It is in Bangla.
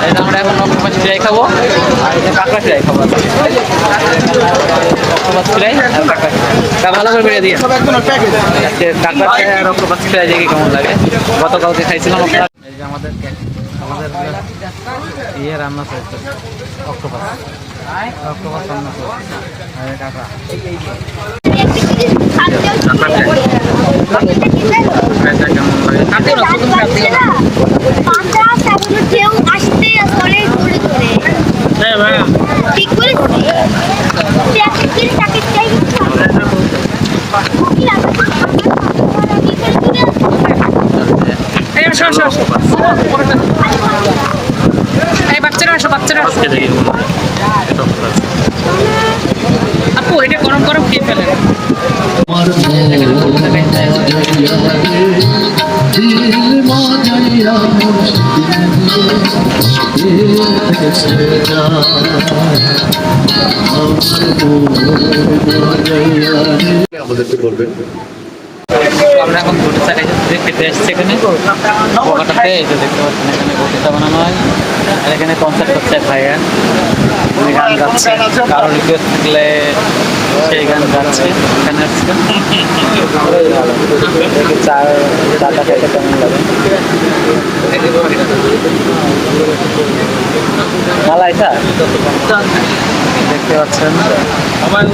এই আমরা এখন অক্টোপাস ফ্রাই খাব কাঁকড়া ফ্রাই খাব অক্টোপাস ফ্রাই বেরিয়ে দিয়ে কাঁকড়া ফ্রাই আর অক্টোপাস ফ্রাই কেমন লাগে গতকালকে খাইছিলাম আমাদের ইয়ে রান্না চলছে এই বাচ্চারা আসো বাচ্চারা আসো। আপু এটা গরম গরম খেয়ে ফেলেন আমরা এখন ঘুরতে চাই খেতে এসেছি এখানে। কলকাতাতে এই যে দেখতে পাচ্ছেন, এখানে ঘুরতে বানানো হয়। আর এখানে কনসার্ট করছে ভাইয়া উনি গান গাচ্ছে। কারও রিকোয়েস্ট থাকলে সেই গান গাচ্ছে। এখানে আসছে। চা চাটা খেতে কেমন লাগে। মালাইটা দেখতে পাচ্ছেন। আমার